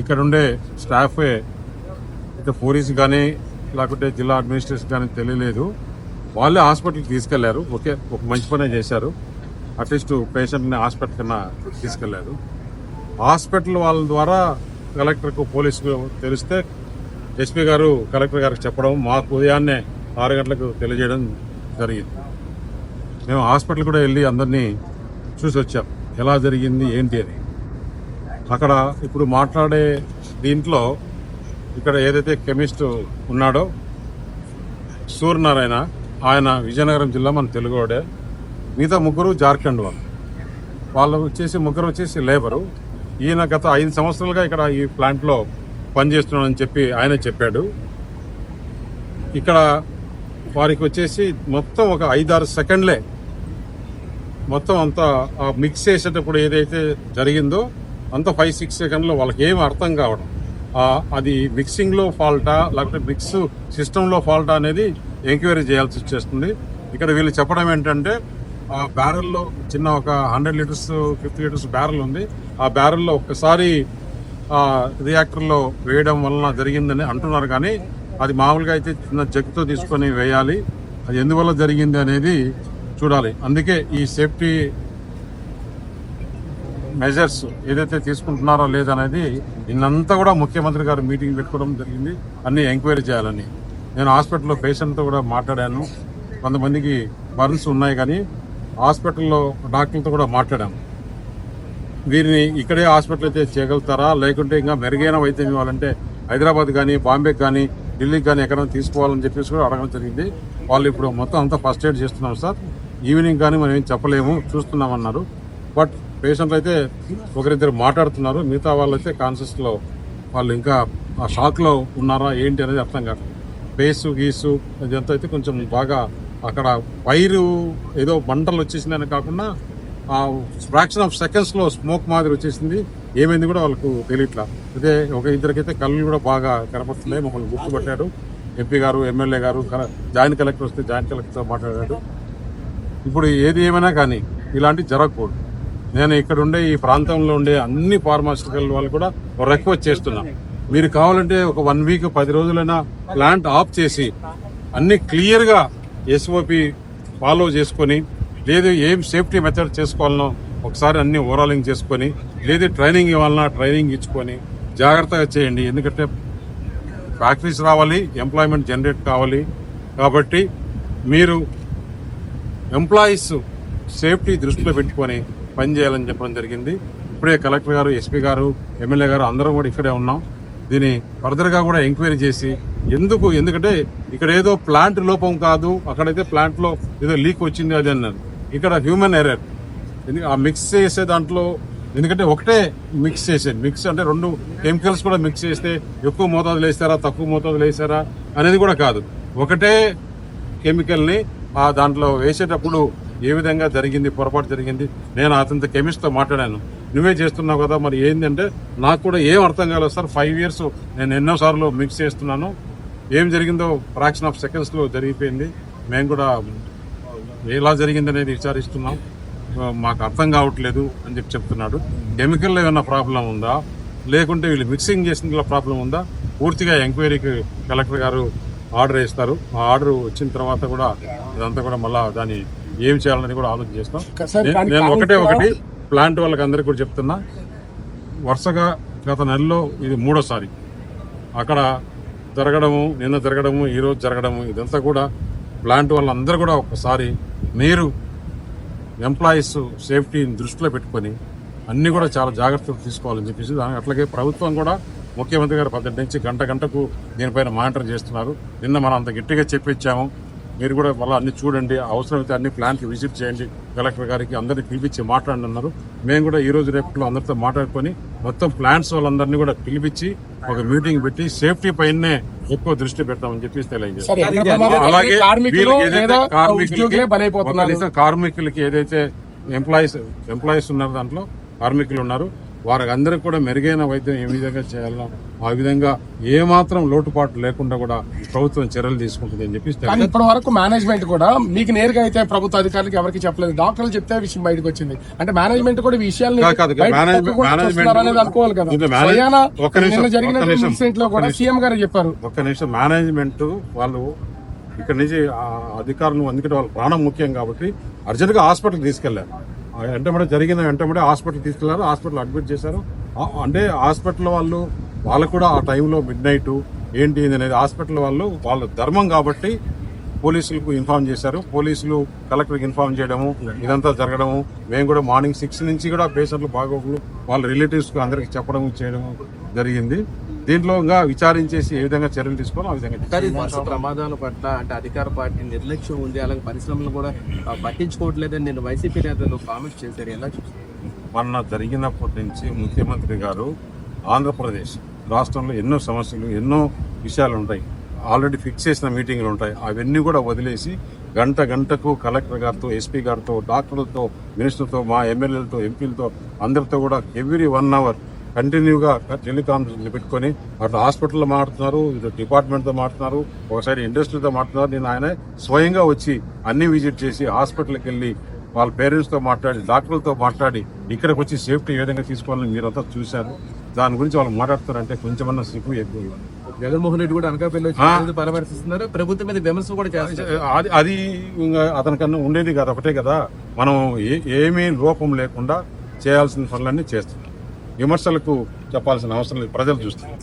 ఇక్కడ ఉండే స్టాఫే అయితే పోలీస్ కానీ లేకుంటే జిల్లా అడ్మినిస్ట్రేషన్ కానీ తెలియలేదు. వాళ్ళే హాస్పిటల్కి తీసుకెళ్ళారు. ఓకే ఒక మంచి పనే చేశారు. అట్లీస్ట్ పేషెంట్ని హాస్పిటల్ కన్నా తీసుకెళ్ళారు. హాస్పిటల్ వాళ్ళ ద్వారా కలెక్టర్కు పోలీసుకు తెలిస్తే ఎస్పీ గారు కలెక్టర్ గారికి చెప్పడం మాకు ఉదయాన్నే ఆరు గంటలకు తెలియజేయడం జరిగింది. మేము హాస్పిటల్ కూడా వెళ్ళి అందరినీ చూసి వచ్చాం ఎలా జరిగింది ఏంటి అని. అక్కడ ఇప్పుడు మాట్లాడే దీంట్లో ఇక్కడ ఏదైతే కెమిస్ట్ ఉన్నాడో సూర్యనారాయణ ఆయన విజయనగరం జిల్లా మన తెలుగువాడే. మిగతా ముగ్గురు జార్ఖండ్ వాళ్ళు. వాళ్ళు వచ్చేసి ముగ్గురు వచ్చేసి లేబరు. ఈయన గత ఐదు సంవత్సరాలుగా ఇక్కడ ఈ ప్లాంట్లో పనిచేస్తున్నాడని చెప్పి ఆయన చెప్పాడు. ఇక్కడ వారికి వచ్చేసి మొత్తం ఒక ఐదారు సెకండ్లే మొత్తం అంతా ఆ మిక్స్ చేసేటప్పుడు ఏదైతే జరిగిందో అంత ఫైవ్ సిక్స్ సెకండ్లో వాళ్ళకి ఏం అర్థం కావడం. అది మిక్సింగ్లో ఫాల్టా లేకపోతే మిక్స్ సిస్టంలో ఫాల్టా అనేది ఎంక్వైరీ చేయాల్సి వచ్చేస్తుంది. ఇక్కడ వీళ్ళు చెప్పడం ఏంటంటే ఆ బ్యారెల్లో చిన్న ఒక hundred litres fifty litres barrel ఉంది. ఆ బ్యారెల్లో ఒక్కసారి రియాక్టర్లో వేయడం వలన జరిగిందని అంటున్నారు. కానీ అది మామూలుగా అయితే చిన్న జగ్తో తీసుకొని వేయాలి. అది ఎందువల్ల జరిగింది అనేది చూడాలి. అందుకే ఈ సేఫ్టీ మెజర్స్ ఏదైతే తీసుకుంటున్నారో లేదనేది నిన్నంతా కూడా ముఖ్యమంత్రి గారు మీటింగ్ పెట్టుకోవడం జరిగింది. అన్ని ఎంక్వైరీ చేయాలని. నేను హాస్పిటల్లో పేషెంట్తో కూడా మాట్లాడాను. కొంతమందికి బర్న్స్ ఉన్నాయి కానీ హాస్పిటల్లో డాక్టర్లతో కూడా మాట్లాడాను వీరిని ఇక్కడే హాస్పిటల్ అయితే చేయగలుగుతారా? లేకుంటే ఇంకా మెరుగైన వైద్యం ఇవ్వాలంటే హైదరాబాద్ కానీ బాంబేకి కానీ ఢిల్లీకి కానీ ఎక్కడైనా తీసుకోవాలని చెప్పేసి కూడా అడగడం జరిగింది. వాళ్ళు ఇప్పుడు మొత్తం అంతా ఫస్ట్ ఎయిడ్ చేస్తున్నాం సార్. ఈవినింగ్ కానీ మనం ఏం చెప్పలేము. చూస్తున్నామన్నారు. బట్ పేషెంట్లు అయితే ఒకరిద్దరు మాట్లాడుతున్నారు. మిగతా వాళ్ళు అయితే కాన్షియస్లో వాళ్ళు ఇంకా ఆ షాక్లో ఉన్నారా ఏంటి అనేది అర్థం కాదు బేసు గీసు ఇదంతా అయితే కొంచెం బాగా అక్కడ వైరు ఏదో మంటలు వచ్చేసిందని కాకుండా ఆ ఫ్రాక్షన్ ఆఫ్ సెకండ్స్లో స్మోక్ మాదిరి వచ్చేసింది. ఏమైంది కూడా వాళ్ళకు తెలియట్లా. అదే ఒక ఇద్దరికైతే కళ్ళు కూడా బాగా కనపడుతున్నాయి. మమ్మల్ని గుర్తుపట్టాడు. ఎంపీ గారు ఎమ్మెల్యే గారు జాయింట్ కలెక్టర్ వస్తే జాయింట్ కలెక్టర్తో మాట్లాడాడు. ఇప్పుడు ఏది ఏమైనా కానీ ఇలాంటివి జరగకూడదు. నేను ఇక్కడ ఉండే ఈ ప్రాంతంలో ఉండే అన్ని ఫార్మాసిటికల్ వాళ్ళు కూడా రిక్వెస్ట్ చేస్తున్నా. మీరు కావాలంటే ఒక వన్ వీక్ పది రోజులైనా ప్లాంట్ ఆఫ్ చేసి అన్ని క్లియర్గా ఎస్ఓపి ఫాలో చేసుకొని లేదు ఏం సేఫ్టీ మెథడ్ చేసుకోవాలనో ఒకసారి అన్ని ఓవరాలింగ్ చేసుకొని లేదు ట్రైనింగ్ ఇవ్వాలన్నా ట్రైనింగ్ ఇచ్చుకొని జాగ్రత్తగా చేయండి. ఎందుకంటే ఫ్యాక్టరీస్ రావాలి ఎంప్లాయ్మెంట్ జనరేట్ కావాలి. కాబట్టి మీరు ఎంప్లాయీస్ సేఫ్టీ దృష్టిలో పెట్టుకొని పనిచేయాలని చెప్పడం జరిగింది. ఇప్పుడే కలెక్టర్ గారు ఎస్పీ గారు ఎమ్మెల్యే గారు అందరం కూడా ఇక్కడే ఉన్నాం. దీన్ని ఫర్దర్గా కూడా ఎంక్వైరీ చేసి ఎందుకు ఎందుకంటే ఇక్కడ ఏదో ప్లాంట్ లోపం కాదు అక్కడైతే ప్లాంట్లో ఏదో లీక్ వచ్చింది అది అన్నారు. ఇక్కడ హ్యూమన్ ఎర్రర్. ఆ మిక్స్ చేసే దాంట్లో ఎందుకంటే ఒకటే మిక్స్ చేసేది మిక్స్ అంటే రెండు కెమికల్స్ కూడా మిక్స్ చేస్తే ఎక్కువ మోతాదులు వేస్తారా తక్కువ మోతాదులు వేస్తారా అనేది కూడా కాదు. ఒకటే కెమికల్ని ఆ దాంట్లో వేసేటప్పుడు ఏ విధంగా జరిగింది పొరపాటు జరిగింది నేను అతనితో కెమిస్ట్తో మాట్లాడాను. నువ్వే చేస్తున్నావు కదా మరి ఏంటంటే నాకు కూడా ఏం అర్థం కాలేదు సార్. ఫైవ్ ఇయర్స్ నేను ఎన్నో సార్లు మిక్స్ చేస్తున్నాను. ఏం జరిగిందో ఫ్రాక్షన్ ఆఫ్ సెకండ్స్లో జరిగిపోయింది. మేము కూడా ఎలా జరిగింది అనేది విచారిస్తున్నాం. మాకు అర్థం కావట్లేదు అని చెప్పి చెప్తున్నాడు. కెమికల్ ఏమైనా ప్రాబ్లం ఉందా? లేకుంటే వీళ్ళు మిక్సింగ్ చేసిన ప్రాబ్లం ఉందా? పూర్తిగా ఎంక్వైరీకి కలెక్టర్ గారు ఆర్డర్ ఇస్తారు ఆ ఆర్డర్ వచ్చిన తర్వాత కూడా ఇదంతా కూడా మళ్ళీ దాని ఏం చేయాలని కూడా ఆలోచన చేస్తాం. నేను- ఒకటే ఒకటి ప్లాంట్ వాళ్ళకి అందరికీ కూడా చెప్తున్నా. వరుసగా గత నెలలో ఇది మూడోసారి. అక్కడ జరగడము నిన్న జరగడము ఈ రోజు జరగడము ఇదంతా కూడా ప్లాంట్ వాళ్ళందరూ కూడా ఒకసారి మీరు ఎంప్లాయీస్ సేఫ్టీని దృష్టిలో పెట్టుకొని అన్ని కూడా చాలా జాగ్రత్తలు తీసుకోవాలని చెప్పేసి దాని అట్లాగే ప్రభుత్వం కూడా ముఖ్యమంత్రి గారు పద్దెనిమిది నుంచి గంట గంటకు దీనిపైన మానిటర్ చేస్తున్నారు. నిన్న మనం అంత గట్టిగా చెప్పించాము మీరు కూడా మళ్ళీ అన్ని చూడండి. అవసరమైతే అన్ని ప్లాంట్కి విజిట్ చేయండి. కలెక్టర్ గారికి అందరినీ పిలిపించి మాట్లాడనున్నారు మేము కూడా ఈ రోజు రేపట్లో అందరితో మాట్లాడుకొని మొత్తం ప్లాంట్స్ వాళ్ళందరినీ కూడా పిలిపించి ఒక మీటింగ్ పెట్టి సేఫ్టీ పైనే ఎక్కువ దృష్టి పెడతామని చెప్పేసి సార్, తెలియజేస్తాం ఎంత ప్రమాదం అలాగే జరిగింది? కార్మికులు వీళ్ళకి ఏదైతే లేదా కార్మికులకి ఉద్యోగులే బలైపోతున్నారు. ఒక నిమిషం కార్మికులకి ఏదైతే ఎంప్లాయీస్ ఎంప్లాయీస్ ఉన్నారు దాంట్లో కార్మికులు ఉన్నారు. వారికి అందరికి కూడా మెరుగైన వైద్యం ఏ విధంగా చేయాలో ఆ విధంగా ఏ మాత్రం లోటుపాటు లేకుండా కూడా ప్రభుత్వం చర్యలు తీసుకుంటుంది అని చెప్పి ఇప్పటి వరకు మేనేజ్మెంట్ కూడా మీకు నేరుగా అయితే ప్రభుత్వ అధికారులకు ఎవరికి చెప్పలేదు. డాక్టర్లు చెప్తే విషయం బయటకు వచ్చింది. అంటే మేనేజ్మెంట్ కూడా అనుకోవాలి కదా. నిన్న జరిగిన ఇన్సిడెంట్లో కూడా సీఎం గారు చెప్పారు. ఒక్క నిమిషం. మేనేజ్మెంట్ వాళ్ళు ఇక్కడ నుంచి అధికారులు ఎందుకంటే వాళ్ళ ప్రాణం ముఖ్యం కాబట్టి అర్జెంట్గా హాస్పిటల్ తీసుకెళ్ళారు వెంటబడే జరిగిన వెంటబడే హాస్పిటల్ తీసుకెళ్ళారు హాస్పిటల్ అడ్మిట్ చేశారు. అంటే హాస్పిటల్ వాళ్ళు వాళ్ళకు కూడా ఆ టైంలో మిడ్ నైట్ ఏంటి అనేది హాస్పిటల్ వాళ్ళు వాళ్ళ ధర్మం కాబట్టి పోలీసులకు ఇన్ఫార్మ్ చేశారు. పోలీసులు కలెక్టర్కి ఇన్ఫార్మ్ చేయడము ఇదంతా జరగడము మేము కూడా మార్నింగ్ సిక్స్ నుంచి కూడా పేషెంట్లు బాగోగులు వాళ్ళ రిలేటివ్స్ అందరికి చెప్పడం చేయడం జరిగింది. దీంట్లో ఇంకా విచారించేసి ఏ విధంగా చర్యలు తీసుకోవాలో ఆ విధంగా ప్రమాదాల పట్ల అంటే అధికార పార్టీ నిర్లక్ష్యం ఉంది అలాగే పరిశ్రమలు కూడా పట్టించుకోవట్లేదని నేను వైసీపీ నేతలు కామెంట్ చేశారు. ఎలా మొన్న జరిగినప్పటి నుంచి ముఖ్యమంత్రి గారు ఆంధ్రప్రదేశ్ రాష్ట్రంలో ఎన్నో సమస్యలు ఎన్నో విషయాలు ఉంటాయి. ఆల్రెడీ ఫిక్స్ చేసిన మీటింగ్లు ఉంటాయి. అవన్నీ కూడా వదిలేసి గంట గంటకు కలెక్టర్ గారితో ఎస్పీ గారితో డాక్టర్లతో మినిస్టర్తో మా ఎమ్మెల్యేలతో ఎంపీలతో అందరితో కూడా ఎవ్రీ వన్ అవర్ కంటిన్యూగా టెలికాన్ఫరెన్స్ పెట్టుకొని అటు హాస్పిటల్లో మాట్లాడుతున్నారు ఇటు డిపార్ట్మెంట్తో మాట్లాడుతున్నారు ఒకసారి ఇండస్ట్రీతో మాట్లాడుతున్నారు నేను ఆయన స్వయంగా వచ్చి అన్ని విజిట్ చేసి హాస్పిటల్కి వెళ్ళి వాళ్ళ పేరెంట్స్తో మాట్లాడి డాక్టర్లతో మాట్లాడి ఇక్కడికి వచ్చి సేఫ్టీ ఏ విధంగా తీసుకోవాలని మీరంతా చూశారు. దాని గురించి వాళ్ళు మాట్లాడుతారంటే కొంచెమన్నా సిగ్గు ఎక్కువ జగన్మోహన్ రెడ్డి కూడా అనకాపల్లి పరామర్శిస్తున్నారు. ప్రభుత్వం మీద విమర్శలు కూడా చేస్తారు అది అది అతనికన్నా ఉండేది కాదు ఒకటే కదా. మనం ఏ ఏమీ లోపం లేకుండా చేయాల్సిన పనులన్నీ చేస్తున్నాం. విమర్శలకు చెప్పాల్సిన అవసరం లేదు. ప్రజలు చూస్తున్నారు.